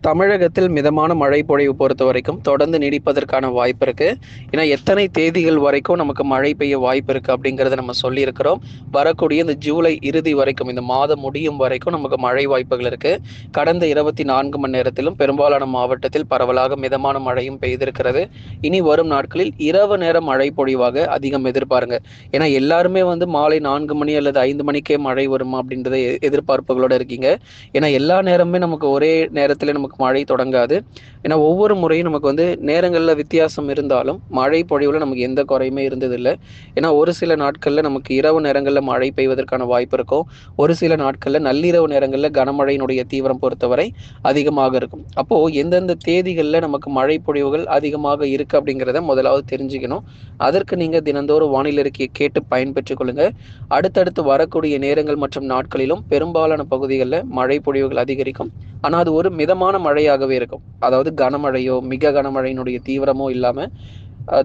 தமிழகத்தில் மிதமான மழை பொழிவு பொறுத்த வரைக்கும் தொடர்ந்து நீடிப்பதற்கான வாய்ப்பு இருக்கு. ஏன்னா எத்தனை தேதிகள் வரைக்கும் நமக்கு மழை பெய்ய வாய்ப்பு இருக்கு அப்படிங்கிறத நம்ம சொல்லியிருக்கிறோம். வரக்கூடிய இந்த ஜூலை இறுதி வரைக்கும் இந்த மாதம் முடியும் வரைக்கும் நமக்கு மழை வாய்ப்புகள் இருக்கு. கடந்த இருபத்தி நான்கு மணி நேரத்திலும் பெரும்பாலான மாவட்டத்தில் பரவலாக மிதமான மழையும் பெய்திருக்கிறது. இனி வரும் நாட்களில் இரவு நேர மழை பொழிவாக அதிகம் எதிர்பாருங்க. ஏன்னா எல்லாருமே வந்து மாலை நான்கு மணி அல்லது ஐந்து மணிக்கே மழை வருமா அப்படின்றத எ- எதிர்பார்ப்புகளோட இருக்கீங்க. ஏன்னா எல்லா நேரமுமே நமக்கு ஒரே நேரத்தில் நமக்கு மழை தொடங்காது. ஏன்னா ஒவ்வொரு முறையும் நமக்கு வந்து நேரங்களில் வித்தியாசம் இருந்தாலும் மழை பொழிவில் நமக்கு எந்த குறையுமே இருந்ததில்லை. ஏன்னா ஒரு சில நாட்களில் நமக்கு இரவு நேரங்களில் மழை பெய்வதற்கான வாய்ப்பு இருக்கும். ஒரு சில நாட்களில் நள்ளிரவு நேரங்களில் கனமழையினுடைய தீவிரம் பொறுத்தவரை அதிகமாக இருக்கும். அப்போது எந்தெந்த தேதிகளில் நமக்கு மழை பொழிவுகள் அதிகமாக இருக்குது அப்படிங்கிறத முதலாவது தெரிஞ்சுக்கணும். அதற்கு நீங்கள் தினந்தோறும் வானிலை அறிக்கையை கேட்டு பயன்பெற்றுக் கொள்ளுங்கள் அடுத்தடுத்து வரக்கூடிய நேரங்கள் மற்றும் நாட்களிலும் பெரும்பாலான பகுதிகளில் மழை பொழிவுகள் அதிகரிக்கும். ஆனால் அது ஒரு மிதமான மழையாகவே இருக்கும். அதாவது கனமழையோ மிக கனமழையினுடைய தீவிரமோ இல்லாமல்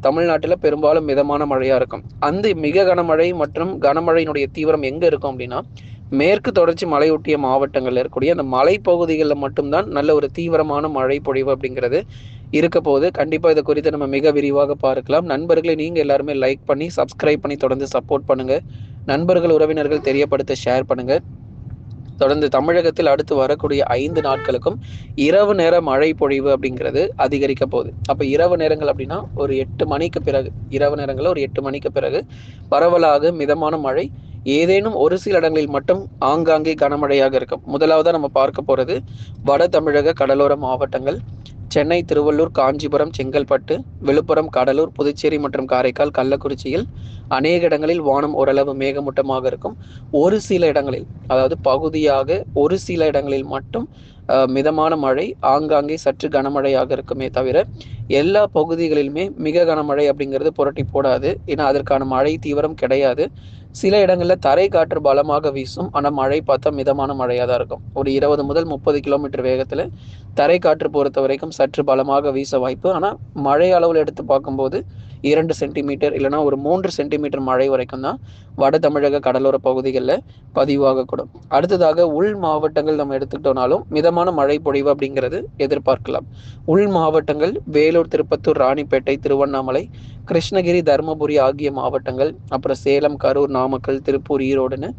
தமிழ்நாட்டில் பெரும்பாலும் மிதமான மழையாக இருக்கும். அந்த மிக கனமழை மற்றும் கனமழையினுடைய தீவிரம் எங்கே இருக்கும் அப்படின்னா மேற்கு தொடர்ச்சி மலையொட்டிய மாவட்டங்களில் இருக்கக்கூடிய அந்த மலைப்பகுதிகளில் மட்டும்தான் நல்ல ஒரு தீவிரமான மழை பொழிவு அப்படிங்கிறது இருக்க போது கண்டிப்பாக இதை குறித்து நம்ம மிக விரிவாக பார்க்கலாம். நண்பர்களை நீங்கள் எல்லாருமே லைக் பண்ணி சப்ஸ்கிரைப் பண்ணி தொடர்ந்து சப்போர்ட் பண்ணுங்கள் நண்பர்கள் உறவினர்கள் தெரியப்படுத்த ஷேர் பண்ணுங்கள் தொடர்ந்து தமிழகத்தில் அடுத்து வரக்கூடிய ஐந்து நாட்களுக்கும் இரவு நேர மழை பொழிவு அப்படிங்கிறது அதிகரிக்க போகுது. அப்போ இரவு நேரங்கள் அப்படின்னா ஒரு எட்டு மணிக்கு பிறகு இரவு நேரங்களில் ஒரு எட்டு மணிக்கு பிறகு பரவலாக மிதமான மழை. ஏதேனும் ஒரு சில இடங்களில் மட்டும் ஆங்காங்கே கனமழையாக இருக்கும். முதலாவதாக நம்ம பார்க்க போகிறது வட தமிழக கடலோர மாவட்டங்கள். சென்னை திருவள்ளூர் காஞ்சிபுரம் செங்கல்பட்டு விழுப்புரம் கடலூர் புதுச்சேரி மற்றும் காரைக்கால் கள்ளக்குறிச்சியில் அநேக இடங்களில் வானம் ஓரளவு மேகமூட்டமாக இருக்கும். ஒரு சில இடங்களில் அதாவது பகுதியாக ஒரு சில இடங்களில் மட்டும் மிதமான மழை ஆங்காங்கே சற்று கனமழையாக இருக்குமே தவிர எல்லா பகுதிகளிலுமே மிக கனமழை அப்படிங்கிறது புரட்டி போடாது. ஏன்னா அதற்கான மழை தீவிரம் கிடையாது. சில இடங்களில் தரை காற்று பலமாக வீசும். ஆனால் மழை பார்த்தா மிதமான மழையாக தான் இருக்கும். ஒரு இருபது முதல் முப்பது கிலோமீட்டர் வேகத்தில் தரை காற்று பொறுத்த வரைக்கும் சற்று பலமாக வீச வாய்ப்பு. ஆனால் மழை அளவில் எடுத்து பார்க்கும்போது இரண்டு சென்டிமீட்டர் இல்லைன்னா ஒரு மூன்று சென்டிமீட்டர் மழை வரைக்கும் தான் வட தமிழக கடலோர பகுதிகளில் பதிவாகக்கூடும். அடுத்ததாக உள் மாவட்டங்கள் நம்ம எடுத்துக்கிட்டோம்னாலும் மிதமான மழை பொழிவு அப்படிங்கிறது எதிர்பார்க்கலாம். உள் மாவட்டங்கள் வேலூர் திருப்பத்தூர் ராணிப்பேட்டை திருவண்ணாமலை கிருஷ்ணகிரி தருமபுரி ஆகிய மாவட்டங்கள் அப்புறம் சேலம் கரூர் நாமக்கல் திருப்பூர் ஈரோடுன்னு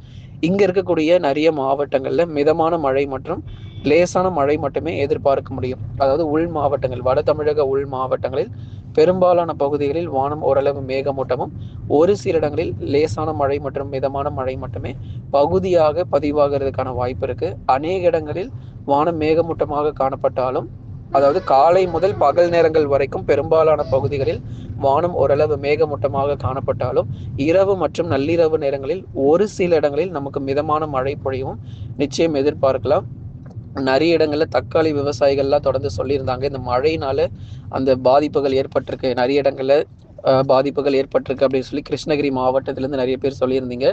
இங்க இருக்கக்கூடிய நிறைய மாவட்டங்கள்ல மிதமான மழை மற்றும் லேசான மழை மட்டுமே எதிர்பார்க்க முடியும். அதாவது உள் மாவட்டங்கள் வட தமிழக உள் மாவட்டங்களில் பெரும்பாலான பகுதிகளில் வானம் ஓரளவு மேகமூட்டமும் ஒரு சில இடங்களில் லேசான மழை மற்றும் மிதமான மழை மட்டுமே பகுதியாக பதிவாகிறதுக்கான வாய்ப்பு இருக்கு. அநேக இடங்களில் வானம் மேகமூட்டமாக காணப்பட்டாலும் அதாவது காலை முதல் பகல் நேரங்கள் வரைக்கும் பெரும்பாலான பகுதிகளில் வானம் ஓரளவு மேகமூட்டமாக காணப்பட்டாலும் இரவு மற்றும் நள்ளிரவு நேரங்களில் ஒரு சில இடங்களில் நமக்கு மிதமான மழை பொழிவும் நிச்சயம் எதிர்பார்க்கலாம். நிறைய இடங்களில் தக்காளி விவசாயிகள்லாம் தொடர்ந்து சொல்லியிருந்தாங்க. இந்த மழையினால அந்த பாதிப்புகள் ஏற்பட்டிருக்கு. நிறைய இடங்களில் பாதிப்புகள் ஏற்பட்டிருக்கு அப்படின்னு சொல்லி கிருஷ்ணகிரி மாவட்டத்திலேருந்து நிறைய பேர் சொல்லியிருந்தீங்க.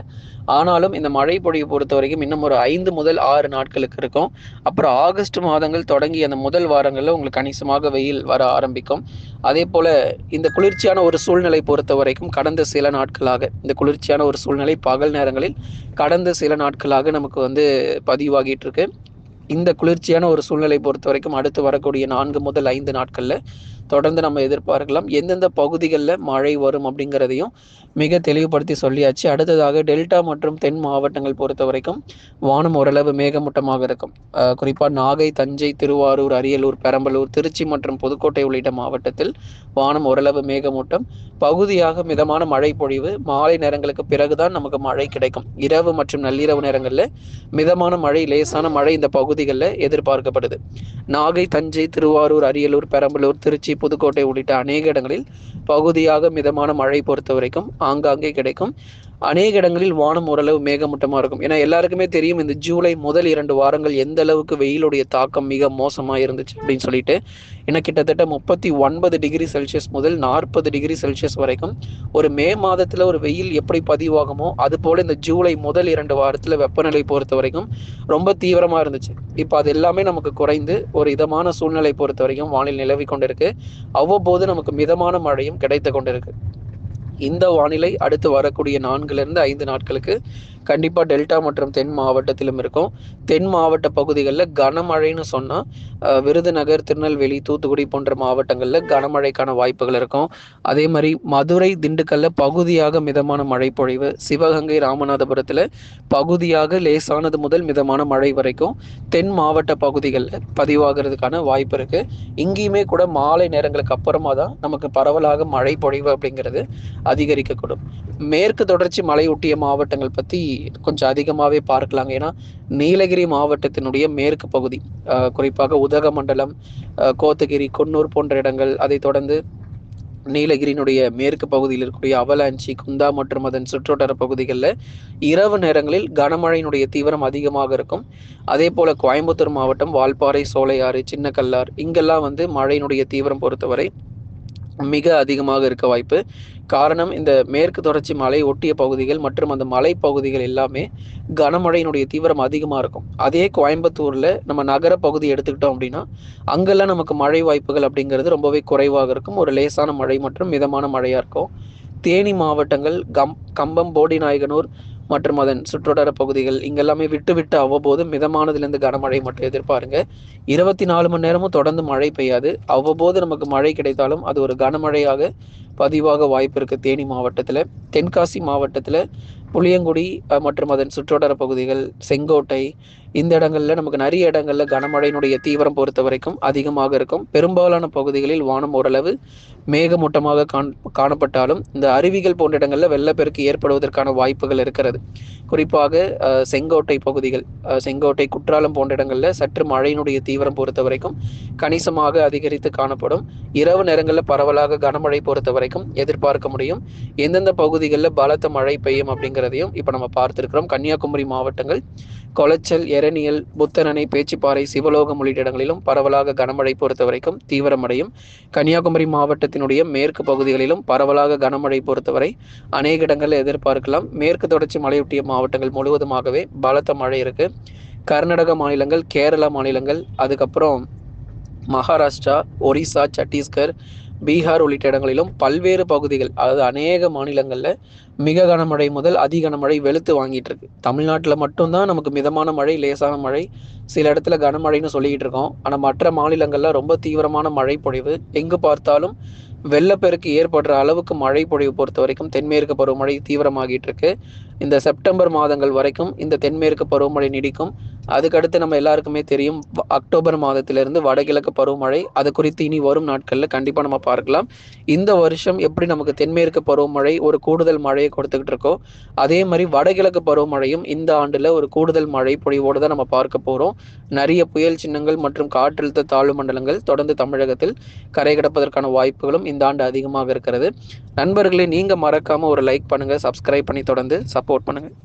ஆனாலும் இந்த மழை பொழிவு பொறுத்த வரைக்கும் இன்னும் ஒரு ஐந்து முதல் ஆறு நாட்களுக்கு இருக்கும். அப்புறம் ஆகஸ்ட் மாதங்கள் தொடங்கி அந்த முதல் வாரங்களில் உங்களுக்கு கணிசமாக வெயில் வர ஆரம்பிக்கும். அதே போல் இந்த குளிர்ச்சியான ஒரு சூழ்நிலை பொறுத்த வரைக்கும் கடந்த சில நாட்களாக இந்த குளிர்ச்சியான ஒரு சூழ்நிலை பகல் நேரங்களில் கடந்த சில நாட்களாக நமக்கு வந்து பதிவாகிட்டு இருக்கு. இந்த குளிர்ச்சியான ஒரு சூழ்நிலை பொறுத்த வரைக்கும் அடுத்து வரக்கூடிய நான்கு முதல் ஐந்து நாட்களில் தொடர்ந்து நம்ம எதிர்பார்க்கலாம். எந்தெந்த பகுதிகளில் மழை வரும் அப்படிங்கிறதையும் மிக தெளிவுபடுத்தி சொல்லியாச்சு. அடுத்ததாக டெல்டா மற்றும் தென் மாவட்டங்கள் பொறுத்த வரைக்கும் வானம் ஓரளவு மேகமூட்டமாக இருக்கும். குறிப்பாக நாகை தஞ்சை திருவாரூர் அரியலூர் பெரம்பலூர் திருச்சி மற்றும் புதுக்கோட்டை உள்ளிட்ட மாவட்டத்தில் வானம் ஓரளவு மேகமூட்டம். பகுதியாக மிதமான மழை பொழிவு மாலை நேரங்களுக்கு பிறகுதான் நமக்கு மழை கிடைக்கும். இரவு மற்றும் நள்ளிரவு நேரங்களில் மிதமான மழை லேசான மழை இந்த பகுதிகளில் எதிர்பார்க்கப்படுது. நாகை தஞ்சை திருவாரூர் அரியலூர் பெரம்பலூர் திருச்சி புதுக்கோட்டை உள்ளிட்ட அநேக இடங்களில் பகுதியாக மிதமான மழை பொறுத்த வரைக்கும் ஆங்காங்கே கிடைக்கும். அநேக இடங்களில் வானம் ஓரளவு மேகமூட்டமாக இருக்கும். ஏன்னா எல்லாருக்குமே தெரியும் இந்த ஜூலை முதல் இரண்டு வாரங்கள் எந்த அளவுக்கு வெயிலுடைய தாக்கம் மிக மோசமாக இருந்துச்சு அப்படின்னு சொல்லிட்டு ஏன்னா கிட்டத்தட்ட முப்பத்தி ஒன்பது டிகிரி செல்சியஸ் முதல் நாற்பது டிகிரி செல்சியஸ் வரைக்கும் ஒரு மே மாதத்தில் ஒரு வெயில் எப்படி பதிவாகுமோ அது போல இந்த ஜூலை முதல் இரண்டு வாரத்தில் வெப்பநிலை பொறுத்த வரைக்கும் ரொம்ப தீவிரமாக இருந்துச்சு. இப்போ அது எல்லாமே நமக்கு குறைந்து ஒரு இதமான சூழ்நிலை பொறுத்த வரைக்கும் வானில் நிலவி கொண்டிருக்கு. அவ்வப்போது நமக்கு மிதமான மழையும் கிடைத்து கொண்டிருக்கு. இந்த வானிலை அடுத்து வரக்கூடிய நான்குல இருந்து ஐந்து நாட்களுக்கு கண்டிப்பாக டெல்டா மற்றும் தென் மாவட்டத்திலும் இருக்கும். தென் மாவட்ட பகுதிகளில் கனமழைன்னு சொன்னால் விருதுநகர் திருநெல்வேலி தூத்துக்குடி போன்ற மாவட்டங்களில் கனமழைக்கான வாய்ப்புகள் இருக்கும். அதே மாதிரி மதுரை திண்டுக்கல்ல பகுதியாக மிதமான மழை பொழிவு. சிவகங்கை ராமநாதபுரத்தில் பகுதியாக லேசானது முதல் மிதமான மழை வரைக்கும் தென் மாவட்ட பகுதிகளில் பதிவாகிறதுக்கான வாய்ப்பு இருக்குது இங்கேயுமே கூட மாலை நேரங்களுக்கு அப்புறமா தான் நமக்கு பரவலாக மழை பொழிவு அப்படிங்கிறது அதிகரிக்கக்கூடும். மேற்கு தொடர்ச்சி மலையொட்டிய மாவட்டங்கள் பற்றி கொஞ்சம் அதிகமாகவே பார்க்கலாங்க. ஏன்னா நீலகிரி மாவட்டத்தினுடைய மேற்கு பகுதி குறிப்பாக உதகமண்டலம் கோத்தகிரி குன்னூர் போன்ற இடங்கள் அதை தொடர்ந்து நீலகிரியினுடைய மேற்கு பகுதியில் இருக்கக்கூடிய அவலாஞ்சி குந்தா மற்றும் அதன் சுற்றுவட்டார பகுதிகளில் இரவு நேரங்களில் கனமழையினுடைய தீவிரம் அதிகமாக இருக்கும். அதே போல கோயம்புத்தூர் மாவட்டம் வால்பாறை சோலையாறு சின்னக்கல்லார் இங்கெல்லாம் வந்து மழையினுடைய தீவிரம் பொறுத்தவரை மிக அதிகமாக இருக்க வாய்ப்பு. காரணம் இந்த மேற்கு தொடர்ச்சி மலை ஒட்டிய பகுதிகள் மற்றும் அந்த மலை பகுதிகள் எல்லாமே கனமழையினுடைய தீவிரம் அதிகமாக இருக்கும். அதே கோயம்புத்தூரில் நம்ம நகர பகுதி எடுத்துக்கிட்டோம் அப்படின்னா அங்கெல்லாம் நமக்கு மழை வாய்ப்புகள் அப்படிங்கிறது ரொம்பவே குறைவாக இருக்கும். ஒரு லேசான மழை மற்றும் மிதமான மழையாக இருக்கும். தேனி மாவட்டங்கள் கம் கம்பம் போடிநாயகனூர் மற்றும் அதன் சுற்றுவட்டார பகுதிகள் இங்கெல்லாமே விட்டு விட்டு அவ்வப்போது மிதமானதுலேருந்து கனமழை மட்டும் எதிர்பாருங்க. இருபத்தி நாலு மணி நேரமும் தொடர்ந்து மழை பெய்யாது. அவ்வப்போது நமக்கு மழை கிடைத்தாலும் அது ஒரு கனமழையாக பதிவாக வாய்ப்பு இருக்கு தேனி மாவட்டத்தில். தென்காசி மாவட்டத்தில் புளியங்குடி மற்றும் அதன் சுற்றோடர பகுதிகள் செங்கோட்டை இந்த இடங்கள்ல நமக்கு நிறைய இடங்கள்ல கனமழையினுடைய தீவிரம் பொறுத்த வரைக்கும் அதிகமாக இருக்கும். பெரும்பாலான பகுதிகளில் வானம் ஓரளவு மேகமூட்டமாக காண் காணப்பட்டாலும் இந்த அருவிகள் போன்ற இடங்கள்ல வெள்ளப்பெருக்கு ஏற்படுவதற்கான வாய்ப்புகள் இருக்கிறது. குறிப்பாக செங்கோட்டை பகுதிகள் செங்கோட்டை குற்றாலம் போன்ற இடங்கள்ல சற்று மழையினுடைய தீவிரம் பொறுத்த வரைக்கும் கணிசமாக அதிகரித்து காணப்படும். இரவு நேரங்களில் பரவலாக கனமழை பொறுத்த வரைக்கும் எதிர்பார்க்க முடியும். எந்தெந்த பகுதிகளில் பலத்த மழை பெய்யும் அப்படிங்கிறதையும் இப்போ நம்ம பார்த்துருக்கிறோம். கன்னியாகுமரி மாவட்டங்கள் கொளச்சல் எரணியல் புத்தனணை பேச்சிப்பாறை சிவலோகம் உள்ளிட்ட இடங்களிலும் பரவலாக கனமழை பொறுத்த வரைக்கும் தீவிரமடையும். கன்னியாகுமரி மாவட்டத்தினுடைய மேற்கு பகுதிகளிலும் பரவலாக கனமழை பொறுத்தவரை அநேக இடங்களில் எதிர்பார்க்கலாம். மேற்கு தொடர்ச்சி மலையொட்டிய மாவட்டங்கள் முழுவதுமாகவே பலத்த மழை இருக்கு. கர்நாடக மாநிலங்கள் கேரளா மாநிலங்கள் அதுக்கப்புறம் மகாராஷ்டிரா ஒரிசா சத்தீஸ்கர் பீகார் உள்ளிட்ட இடங்களிலும் பல்வேறு பகுதிகள் அதாவது அநேக மாநிலங்களில் மிக கனமழை முதல் அதி கனமழை வெளுத்து வாங்கிட்டு இருக்கு. தமிழ்நாட்டில் மட்டும்தான் நமக்கு மிதமான மழை லேசான மழை சில இடத்துல கனமழைன்னு சொல்லிக்கிட்டு இருக்கோம். ஆனால் மற்ற மாநிலங்களில் ரொம்ப தீவிரமான மழை பொழிவு. எங்கு பார்த்தாலும் வெள்ளப்பெருக்கு ஏற்படுற அளவுக்கு மழை பொழிவு பொறுத்த வரைக்கும் தென்மேற்கு பருவமழை தீவிரமாகிட்டு இருக்கு. இந்த செப்டம்பர் மாதங்கள் வரைக்கும் இந்த தென்மேற்கு பருவமழை நீடிக்கும். அதுக்கடுத்து நம்ம எல்லாருக்குமே தெரியும் அக்டோபர் மாதத்திலிருந்து வடகிழக்கு பருவமழை அது குறித்து இனி வரும் நாட்களில் கண்டிப்பாக நம்ம பார்க்கலாம். இந்த வருஷம் எப்படி நமக்கு தென்மேற்கு பருவமழை ஒரு கூடுதல் மழையை கொடுத்துக்கிட்டு இருக்கோ அதே மாதிரி வடகிழக்கு பருவமழையும் இந்த ஆண்டில் ஒரு கூடுதல் மழை பொழிவோடு தான் நம்ம பார்க்க போகிறோம் நிறைய புயல் சின்னங்கள் மற்றும் காற்றழுத்த தாழ்வு மண்டலங்கள் தொடர்ந்து தமிழகத்தில் கரை கிடப்பதற்கான வாய்ப்புகளும் இந்த ஆண்டு அதிகமாக இருக்கிறது. நண்பர்களே நீங்கள் மறக்காமல் ஒரு லைக் பண்ணுங்கள் சப்ஸ்கிரைப் பண்ணி தொடர்ந்து சப்போர்ட் பண்ணுங்கள்